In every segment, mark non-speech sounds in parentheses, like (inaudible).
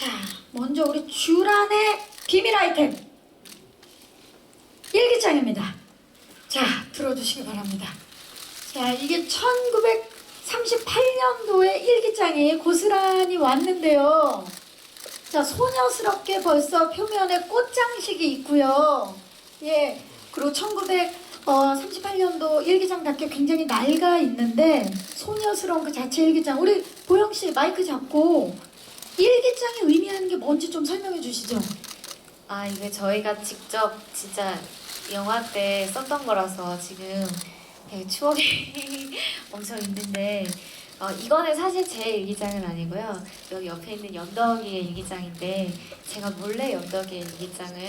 자, 먼저 우리 주란의 비밀 아이템 일기장입니다. 자, 들어주시기 바랍니다. 자, 이게 1938년도에 일기장이 고스란히 왔는데요. 자, 소녀스럽게 벌써 표면에 꽃장식이 있고요. 예, 그리고 1938년도 일기장답게 굉장히 낡아 있는데 소녀스러운 그 자체 일기장. 우리 보영 씨 마이크 잡고 일기장이 의미하는 게 뭔지 좀 설명해 주시죠. 아 이게 저희가 직접 진짜 영화 때 썼던 거라서 지금 되게 추억이 (laughs) 엄청 있는데 어, 이거는 사실 제 일기장은 아니고요. 여기 옆에 있는 연덕이의 일기장인데 제가 몰래 연덕이의 일기장을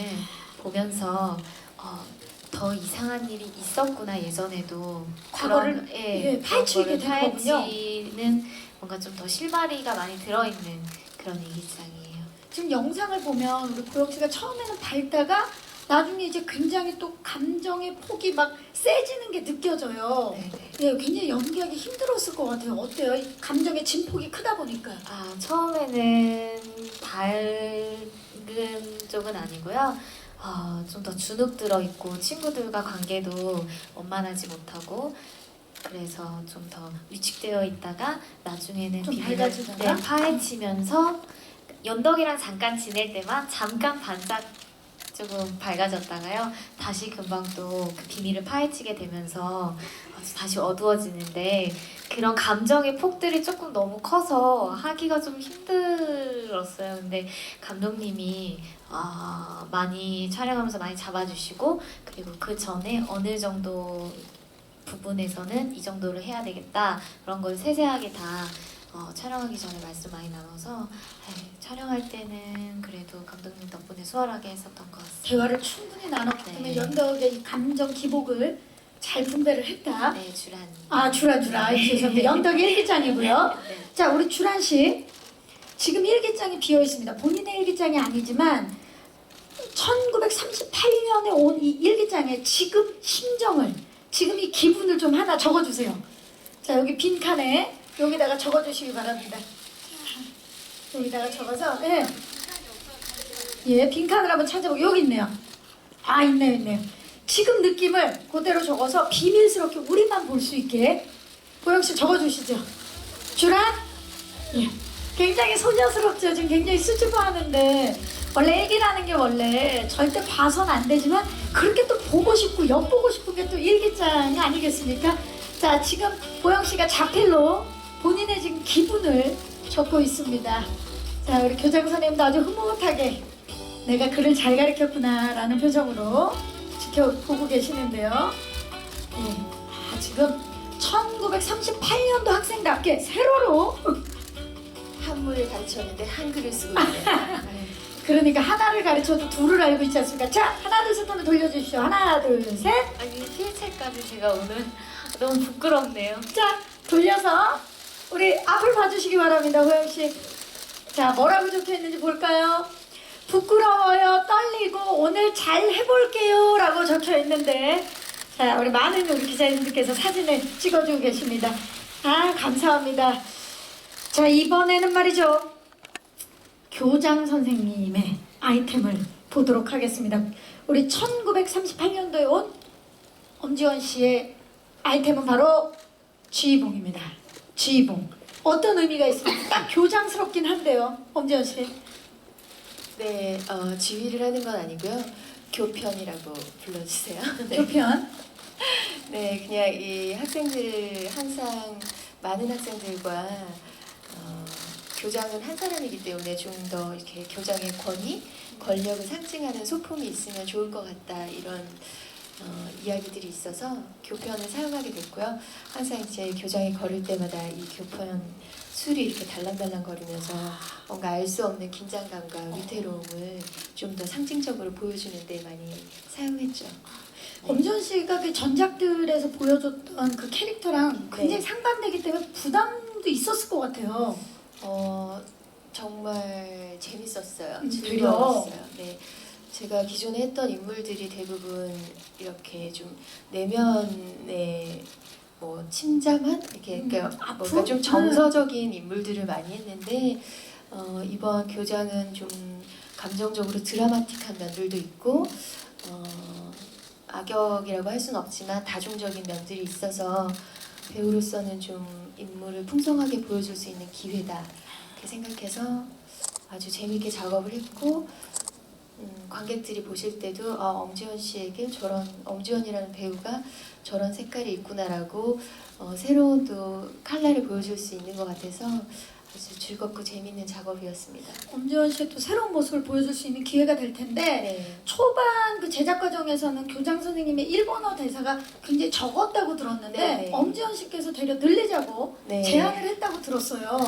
보면서 어, 더 이상한 일이 있었구나 예전에도 과거를, 그런, 예, 예, 파헤치게 되는 거군요. 파헤치는 뭔가 좀 더 실마리가 많이 들어있는 그런 일기장이에요. 지금 영상을 보면 우리 보영 씨가 처음에는 밝다가 나중에 이제 굉장히 또 감정의 폭이 막 세지는 게 느껴져요. 네네. 예, 굉장히 연기하기 힘들었을 것 같아요. 어때요? 이 감정의 진폭이 크다 보니까. 아 처음에는 밝은 쪽은 아니고요. 어, 좀 더 주눅 들어 있고 친구들과 관계도 원만하지 못하고 그래서 좀 더 위축되어 있다가 나중에는 좀 비밀을 밝아지다가? 네, 파헤치면서 연덕이랑 잠깐 지낼 때만 잠깐 반짝 조금 밝아졌다가요 다시 금방 또 그 비밀을 파헤치게 되면서 다시 어두워지는데 그런 감정의 폭들이 조금 너무 커서 하기가 좀 힘들었어요. 근데 감독님이 아, 많이 촬영하면서 많이 잡아주시고 그리고 그 전에 어느 정도 부분에서는 이 정도를 해야 되겠다 그런 걸 세세하게 다 어, 촬영하기 전에 말씀 많이 나눠서 에이, 촬영할 때는 그래도 감독님 덕분에 수월하게 했었던 것 같습니다. 대화를 충분히 나눴기 때문에 네. 연덕의 이 감정 기복을 잘 분배를 했다. 네, 주란. 아, 주란 주란. 죄송합니다. 연덕의 일기장이고요. (laughs) 네. 자, 우리 주란 씨. 지금 일기장이 비어 있습니다. 본인의 일기장이 아니지만 1938년에 온 이 일기장의 지금 심정을 지금 이 기분을 좀 하나 적어 주세요. 자, 여기 빈 칸에 여기다가 적어 주시기 바랍니다. 자, 여기다가 적어서 예. 예, 빈 칸을 한번 찾아보고 여기 있네요. 아, 있네요, 있네요. 지금 느낌을 그대로 적어서 비밀스럽게 우리만 볼 수 있게 보영 씨 적어 주시죠. 주란? 예. 굉장히 소녀스럽죠. 지금 굉장히 수줍어하는데 원래 애기라는 게 원래 절대 봐선 안 되지만 그렇게 또 보고 싶고 엿보고 싶은 게 또 일기장이 아니겠습니까? 자 지금 보영 씨가 자필로 본인의 지금 기분을 적고 있습니다. 자 우리 교장 선생님도 아주 흐뭇하게 내가 글을 잘 가르쳤구나라는 표정으로 지켜보고 계시는데요. 예. 아, 지금 1938년도 학생답게 세로로 한문을 가르쳤는데 한글을 쓰고 있네요. (laughs) 그러니까 하나를 가르쳐도 둘을 알고 있지 않습니까? 자, 하나 둘셋 하면 돌려주십시오. 하나 둘 셋. 아니 필체까지 제가 오늘 (laughs) 너무 부끄럽네요. 자, 돌려서 우리 앞을 봐주시기 바랍니다, 호영 씨. 자, 뭐라고 적혀 있는지 볼까요? 부끄러워요, 떨리고 오늘 잘 해볼게요라고 적혀 있는데, 자, 우리 많은 우리 기자님들께서 사진을 찍어주고 계십니다. 아, 감사합니다. 자, 이번에는 말이죠. 교장 선생님의 아이템을 보도록 하겠습니다. 우리 1938년도에 온 엄지원 씨의 아이템은 바로 지휘봉입니다. 지휘봉. 어떤 의미가 있습니까? 딱 교장스럽긴 한데요. 엄지원 씨. 네, 어, 지휘를 하는 건 아니고요. 교편이라고 불러주세요. (laughs) 네. 교편. 네, 그냥 이 학생들 항상 많은 학생들과 어, 교장은 한 사람이기 때문에 좀 더 이렇게 교장의 권위, 권력을 상징하는 소품이 있으면 좋을 것 같다 이런 어, 이야기들이 있어서 교편을 사용하게 됐고요. 항상 이제 교장이 걸을 때마다 이 교편 술이 이렇게 달랑달랑 거리면서 뭔가 알 수 없는 긴장감과 위태로움을 좀 더 상징적으로 보여주는 데 많이 사용했죠. 엄지원 씨가 그 전작들에서 보여줬던 그 캐릭터랑 굉장히 네. 상반되기 때문에 부담도 있었을 것 같아요. 어 정말 재밌었어요. 음, 즐거웠어요. 네. 제가 기존에 했던 인물들이 대부분 이렇게 좀 내면에 뭐 침잠한 이렇게 음, 그러니까? 뭔가 좀 정서적인 인물들을 많이 했는데 어, 이번 교장은 좀 감정적으로 드라마틱한 면들도 있고 어, 악역이라고 할 수는 없지만 다중적인 면들이 있어서 배우로서는 좀 인물을 풍성하게 보여줄 수 있는 기회다. 이렇게 생각해서 아주 재미있게 작업을 했고 음, 관객들이 보실 때도 아, 엄지원 씨에게 저런 엄지원이라는 배우가 저런 색깔이 있구나라고 어, 새로운 또 칼라를 보여줄 수 있는 것 같아서 아주 즐겁고 재밌는 작업이었습니다. 엄지원 씨의 또 새로운 모습을 보여줄 수 있는 기회가 될 텐데 네. 초반 그 제작 과정에서는 교장 선생님의 일본어 대사가 굉장히 적었다고 들었는데 네. 엄지원 씨께서 되려 늘리자고 네. 제안을 했다고 들었어요.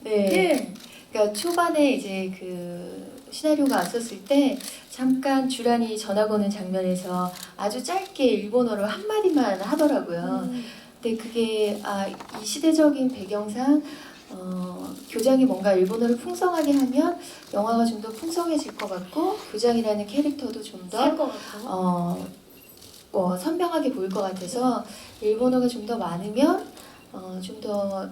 네. 예. 그러니까 초반에 이제 그 시나리오가 왔었을 때 잠깐 주란이 전화 거는 장면에서 아주 짧게 일본어로 한 마디만 하더라고요. 음, 근데 그게 아, 이 시대적인 배경상 어, 교장이 뭔가 일본어를 풍성하게 하면 영화가 좀 더 풍성해질 것 같고 교장이라는 캐릭터도 좀더. 어, 뭐 선명하게 보일 것 같아서 일본어가 좀 더 많으면 어, 좀더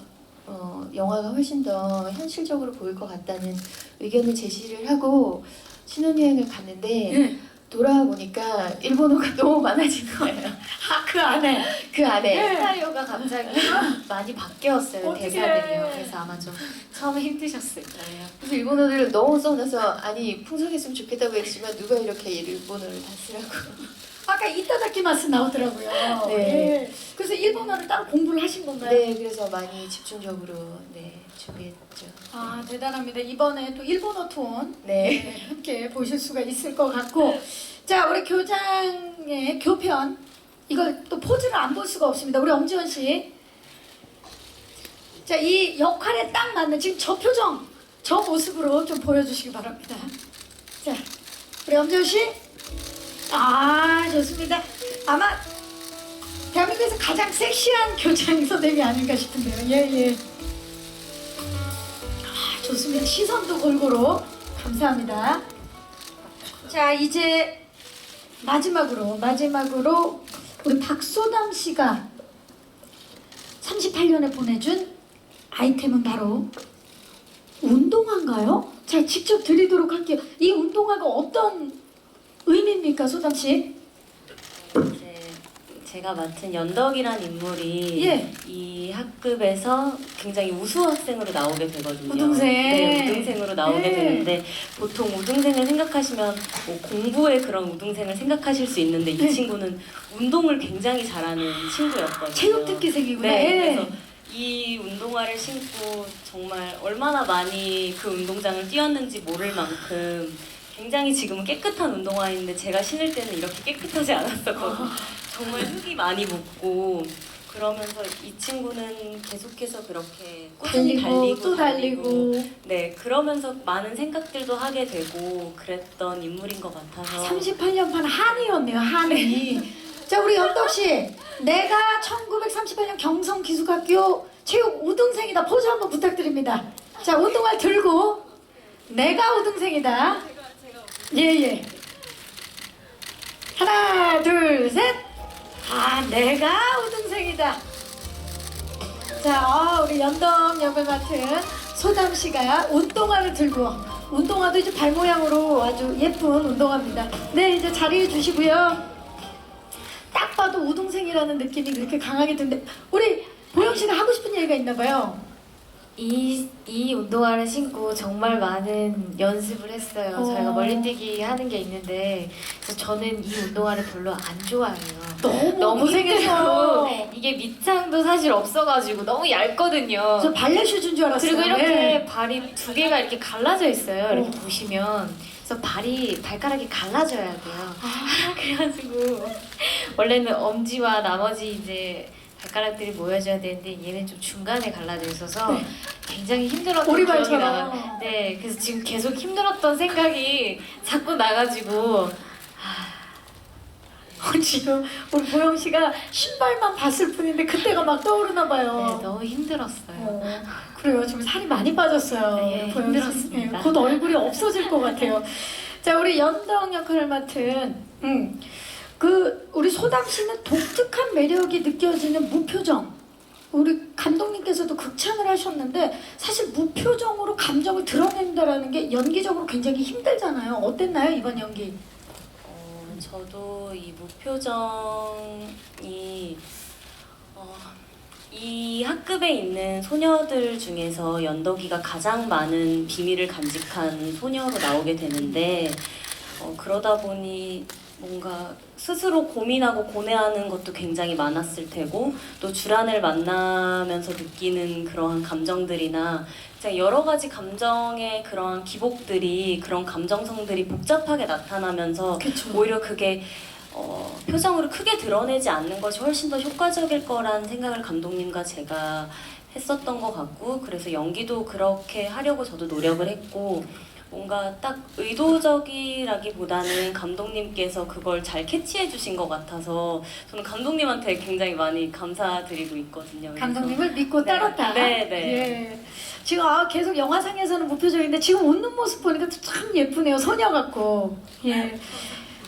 어, 영화가 훨씬 더 현실적으로 보일 것 같다는 의견을 제시를 하고 신혼여행을 갔는데 예. 돌아와 보니까 일본어가 (laughs) 너무 많아진 거예요. 아, 그 안에. 그 안에 네. 시나리오가 갑자기 (laughs) 많이 바뀌었어요 어떡해. 대사들이요. 그래서 아마 좀 처음에 힘드셨을 거예요. 그래서 일본어를 너무 써놔서 아니 풍성했으면 좋겠다고 했지만 누가 이렇게 일본어를 다 쓰라고 아까 이따다키마스 나오더라고요. 네. 예. 그래서 일본어를 따로 공부를 하신 건가요? 네 그래서 많이 집중적으로 네 준비했죠. 아 대단합니다. 이번에 또 일본어 톤 네. 네, 함께 보실 수가 있을 것 같고 자 우리 교장의 교편 이걸 또 포즈를 안 볼 수가 없습니다. 우리 엄지원 씨. 자 이 역할에 딱 맞는 지금 저 표정 저 모습으로 좀 보여주시기 바랍니다. 자 우리 엄지원 씨. 아 좋습니다. 아마 대한민국에서 가장 섹시한 교장 선생님이 아닌가 싶은데요. 예 예. 아, 좋습니다. 시선도 골고루 감사합니다. 자 이제 마지막으로 마지막으로 우리 박소담 씨가 38년에 보내준 아이템은 바로 운동화인가요? 자 직접 드리도록 할게요. 이 운동화가 어떤 의미입니까, 소담 씨? 제가 맡은 연덕이란 인물이 예. 이 학급에서 굉장히 우수 학생으로 나오게 되거든요. 우등생. 네, 우등생으로 나오게 네. 되는데 보통 우등생을 생각하시면 뭐 공부의 그런 우등생을 생각하실 수 있는데 이 네. 친구는 운동을 굉장히 잘하는 친구였거든요. 체육 특기생이구나. 네, 예. 그래서 이 운동화를 신고 정말 얼마나 많이 그 운동장을 뛰었는지 모를 만큼 굉장히 지금은 깨끗한 운동화인데 제가 신을 때는 이렇게 깨끗하지 않았었거든요. 정말 흙이 많이 묻고 그러면서 이 친구는 계속해서 그렇게 꾸준히 달리고, 또 달리고 네 그러면서 많은 생각들도 하게 되고 그랬던 인물인 것 같아서. 38년 판 한이었네요 한이. 자 우리 연덕 씨 내가 1938년 경성 기숙학교 체육 우등생이다. 포즈 한번 부탁드립니다. 자 운동화 들고. 내가 우등생이다. 예예. 하나 둘셋 아 내가 우등생이다 자 어, 우리 연덕 역을 맡은 소담 씨가 운동화를 들고 운동화도 이제 발 모양으로 아주 예쁜 운동화입니다. 네 이제 자리해 주시고요. 딱 봐도 우등생이라는 느낌이 그렇게 강하게 드는데 우리 보영 씨가 하고 싶은 얘기가 있나 봐요. 이, 이 운동화를 신고 정말 많은 연습을 했어요. 어. 저희가 멀리뛰기 하는 게 있는데 그래서 저는 이 운동화를 별로 안 좋아해요. 너무 너무 힘들고 (laughs) 이게 밑창도 사실 없어가지고 너무 얇거든요. 저 발레 슈즈인 줄 알았어요. 그리고 이렇게 네. 발이 두 개가 이렇게 갈라져 있어요. 이렇게 어. 보시면 그래서 발이 발가락이 갈라져야 돼요. 아, (laughs) 그래가지고 원래는 엄지와 나머지 이제 발가락들이 모여져야 되는데 얘는 좀 중간에 갈라져 있어서 네. 굉장히 힘들었던 오리발처럼. 기억이 나요. 네, 그래서 지금 계속 힘들었던 생각이 자꾸 나가지고 어, 지금 우리 보영 씨가 신발만 봤을 뿐인데 그때가 막 떠오르나 봐요. 네, 너무 힘들었어요. 어, 그래요. 지금 살이 많이 빠졌어요. 네, 보영 씨. 힘들었습니다. 네, 곧 얼굴이 없어질 것 같아요. 자, 우리 연덕 역할을 맡은 음, 그 우리 소담 씨는 독특한 매력이 느껴지는 무표정. 우리 감독님께서도 극찬을 하셨는데 사실 무표정으로 감정을 드러낸다라는 게 연기적으로 굉장히 힘들잖아요. 어땠나요 이번 연기? 어, 저도 이 무표정이 어, 이 학급에 있는 소녀들 중에서 연덕이가 가장 많은 비밀을 간직한 소녀로 나오게 되는데 어, 그러다 보니 뭔가 스스로 고민하고 고뇌하는 것도 굉장히 많았을 테고 또 주란을 만나면서 느끼는 그러한 감정들이나 여러 가지 감정의 그러한 기복들이 그런 감정성들이 복잡하게 나타나면서 그렇죠. 오히려 그게 어, 표정으로 크게 드러내지 않는 것이 훨씬 더 효과적일 거란 생각을 감독님과 제가 했었던 것 같고 그래서 연기도 그렇게 하려고 저도 노력을 했고 뭔가 딱 의도적이라기보다는 감독님께서 그걸 잘 캐치해 주신 것 같아서 저는 감독님한테 굉장히 많이 감사드리고 있거든요. 그래서 감독님을 믿고 네. 따랐다. 네, 네. 예. 지금 아, 계속 영화상에서는 무표정인데 지금 웃는 모습 보니까 또참 예쁘네요. 소녀 같고. 예.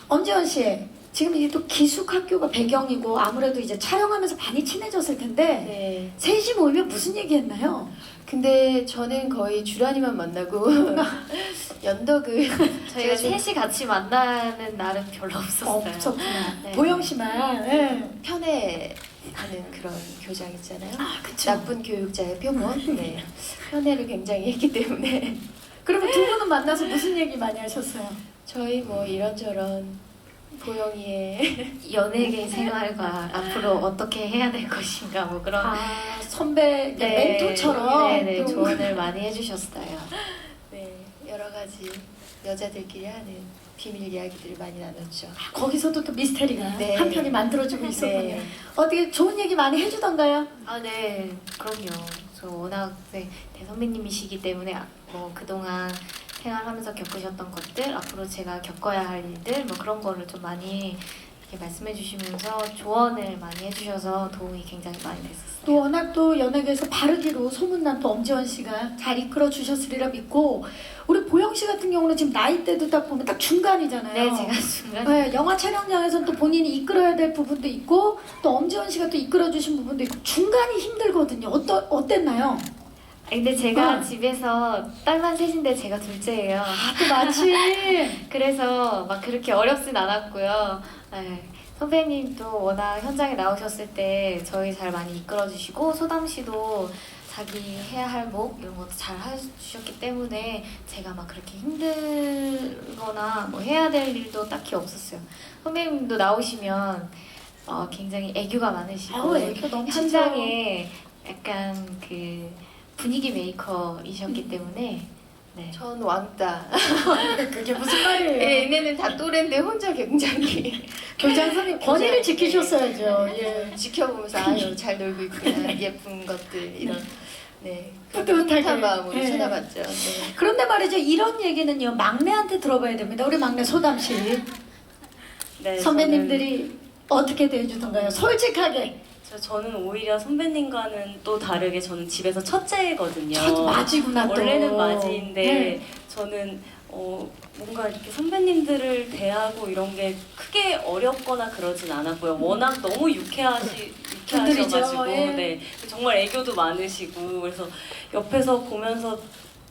엄지원 씨, 지금 이게 또 기숙학교가 배경이고 아무래도 이제 촬영하면서 많이 친해졌을 텐데 네. 셋이 모이면 무슨 얘기했나요? 근데 저는 거의 주란이만 만나고 (laughs) 연덕을 (laughs) 저희가 제가 좀 셋이 같이 만나는 날은 별로 없었어요. 없었구나. 네. 보영 씨만. 예. 편애하는 (laughs) 그런 교장 있잖아요. 아, 그쵸. 나쁜 교육자의 표본. 네. 편애를 굉장히 했기 때문에 그러면 두 분은 만나서 무슨 얘기 많이 하셨어요? 저희 뭐 이런저런 보영이의 (laughs) 연예계 생활과 앞으로 어떻게 해야 될 것인가 뭐 그런 아, 선배 멘토처럼 네네 또 조언을 많이 해주셨어요. (laughs) 네, 여러 가지 여자들끼리 하는 비밀 이야기들을 많이 나눴죠. 거기서도 또 미스테리가 네. 한 편이 만들어지고 있었군요. 네. 어떻게 좋은 얘기 많이 해주던가요? 아, 네, 그럼요. 저 워낙 네, 대선배님이시기 때문에 아, 뭐 그동안 생활하면서 겪으셨던 것들, 앞으로 제가 겪어야 할 일들, 뭐 그런 거를 좀 많이 이렇게 말씀해 주시면서 조언을 많이 해주셔서 도움이 굉장히 많이 됐었어요. 또 워낙 또 연예계에서 바르기로 소문난 또 엄지원 씨가 잘 이끌어 주셨으리라 믿고 우리 보영 씨 같은 경우는 지금 나이대도 딱 보면 딱 중간이잖아요. 네, 제가 중간에 네, 영화 촬영장에서는 또 본인이 이끌어야 될 부분도 있고 또 엄지원 씨가 또 이끌어 주신 부분도 있고 중간이 힘들거든요. 어떠, 어땠나요? 아, 근데 제가 어. 집에서 딸만 셋인데 제가 둘째예요. 아, 또 마침 (laughs) 그래서 막 그렇게 어렵진 않았고요. 네. 선배님도 워낙 현장에 나오셨을 때 저희 잘 많이 이끌어주시고 소담 씨도 자기 해야 할 목 이런 것도 잘 해주셨기 때문에 제가 막 그렇게 힘들거나 뭐 해야 될 일도 딱히 없었어요. 선배님도 나오시면 어, 굉장히 애교가 많으시고 아우 애교 넘치죠. 현장에 약간 그 분위기 메이커이셨기 때문에 네. 전 왕따. (laughs) 그게 무슨 말이에요? 얘네는 다 또래인데 혼자 굉장히 (laughs) 교장 선생님 (laughs) 권위를 교장, 지키셨어야죠. 예. 지켜보면서 아유 잘 놀고 있구나 예쁜 것들 이런 네. 뿌듯한 마음으로 예. 쳐다봤죠. 네. 그런데 말이죠 이런 얘기는요 막내한테 들어봐야 됩니다. 우리 막내 소담 씨 네, 선배님들이 어떻게 대해주던가요? 솔직하게 저, 저는 오히려 선배님과는 또 다르게 저는 집에서 첫째거든요. 첫 맞이구나 또. 원래는 맞이인데 네. 저는 어, 뭔가 이렇게 선배님들을 대하고 이런 게 크게 어렵거나 그러진 않았고요. 워낙 너무 유쾌하시 유쾌하셔가지고 예. 네 정말 애교도 많으시고 그래서 옆에서 보면서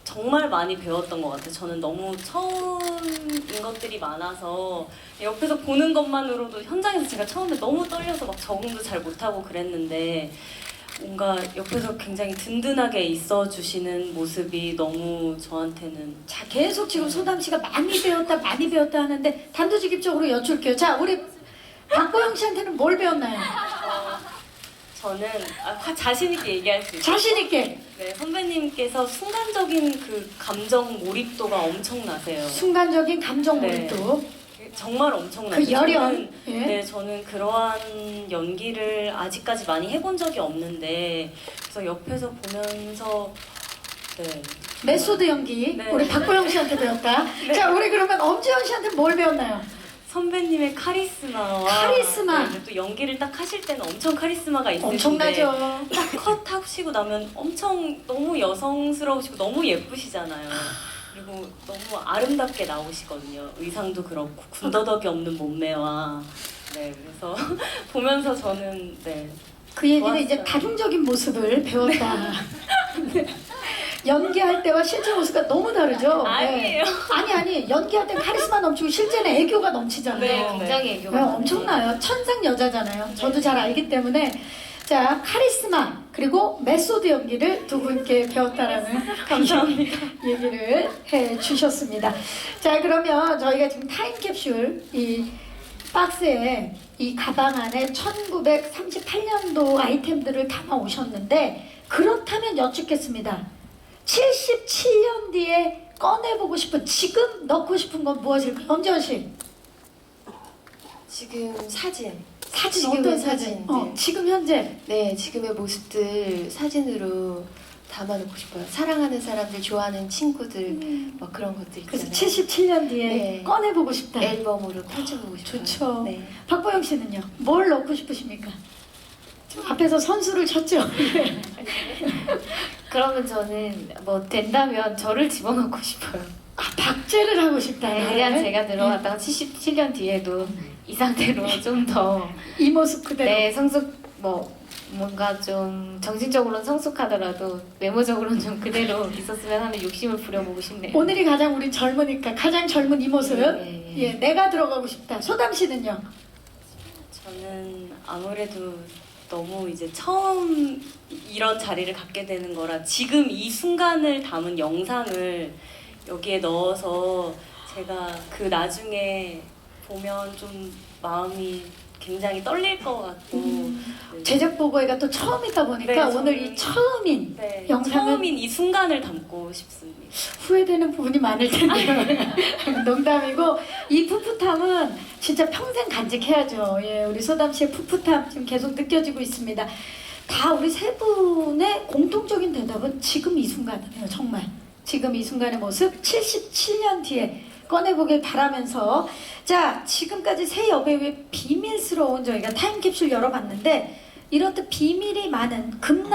정말 많이 배웠던 것 같아요. 저는 너무 처음인 것들이 많아서 옆에서 보는 것만으로도 현장에서 제가 처음에 너무 떨려서 막 적응도 잘 못하고 그랬는데 뭔가 옆에서 굉장히 든든하게 있어 주시는 모습이 너무 저한테는 자 계속 지금 소담 씨가 많이 배웠다 많이 배웠다 하는데 단도직입적으로 여쭐게요. 자 우리 박보영 씨한테는 뭘 배웠나요? 어, 저는 아, 화- 자신 있게 얘기할 수 있어요. 자신 있게 네, 선배님께서 순간적인 그 감정 몰입도가 엄청나세요. 순간적인 감정 네. 몰입도 정말 엄청나요. 그 열연 저는, 예. 네, 저는 그러한 연기를 아직까지 많이 해본 적이 없는데 그래서 옆에서 보면서 네. 메소드 연기 네. 우리 박보영 씨한테 배웠다. 자 우리 그러면 엄지원 씨한테 뭘 배웠나요? 선배님의 카리스마와 카리스마. 네, 또 연기를 딱 하실 때는 엄청 카리스마가 있으신데 엄청나죠. 컷 하시고 나면 엄청 너무 여성스러우시고 너무 예쁘시잖아요. 그리고 너무 아름답게 나오시거든요. 의상도 그렇고 군더더기 없는 몸매와 네 그래서 (laughs) 보면서 저는 네 그 얘기는 좋았어요. 이제 다중적인 모습을 배웠다. (laughs) 연기할 때와 실제 모습과 너무 다르죠? 네. 아니에요. 아니 아니 연기할 때 카리스마 넘치고 실제는 애교가 넘치잖아요. 네, 굉장히 네, 애교가 엄청나요. 천상 여자잖아요. 저도 잘 알기 때문에 자 카리스마 그리고 메소드 연기를 두 분께 배웠다라는 (laughs) 감사합니다. 얘기를 해 주셨습니다. 자 그러면 저희가 지금 타임캡슐 이 박스에 이 가방 안에 1938년도 아이템들을 담아 오셨는데 그렇다면 여쭙겠습니다. 77년 뒤에 꺼내보고 싶은 지금 넣고 싶은 건 무엇일까요? 엄지원 씨. 지금 사진. 사진 지금의 어떤 사진? 어, 네. 지금 현재 네, 지금의 모습들 사진으로 담아놓고 싶어요. 사랑하는 사람들, 좋아하는 친구들, 뭐 그런 것들 그래서 있잖아요. 77년 뒤에 네. 꺼내보고 싶다. 앨범으로 펼쳐보고 싶어요. 좋죠. 네. 박보영 씨는요? 뭘 넣고 싶으십니까? 지금 앞에서 선수를 쳤죠. (laughs) 그러면 저는 뭐 된다면 저를 집어넣고 싶어요. 아 박제를 하고 싶다. 네. 그냥 제가 들어갔다가 77년 뒤에도 이 상태로 (laughs) 좀 더 이 모습 그대로. 네, 성숙 뭐 뭔가 좀 정신적으로는 성숙하더라도 외모적으로는 좀 그대로 (laughs) 있었으면 하는 욕심을 부려보고 싶네요. 오늘이 가장 우리 젊으니까 가장 젊은 이 모습. 네, 예, 예, 내가 들어가고 싶다. 소담 씨는요? 저는 아무래도 너무 이제 처음 이런 자리를 갖게 되는 거라 지금 이 순간을 담은 영상을 여기에 넣어서 제가 그 나중에 보면 좀 마음이 굉장히 떨릴 것 같고 네. 제작 보고회가 또 처음이다 보니까 네, 오늘 이 처음인 네, 영상은- 처음인 이 순간을 담고 싶습니다. 후회되는 부분이 많을 텐데요. (laughs) 농담이고 이 풋풋함은 진짜 평생 간직해야죠. 예, 우리 소담 씨의 풋풋함 지금 계속 느껴지고 있습니다. 다 우리 세 분의 공통적인 대답은 지금 이 순간이에요. 정말 지금 이 순간의 모습 77년 뒤에 꺼내보길 바라면서 자 지금까지 새 여배우의 비밀스러운 저희가 타임캡슐 열어봤는데 이렇듯 비밀이 많은 금남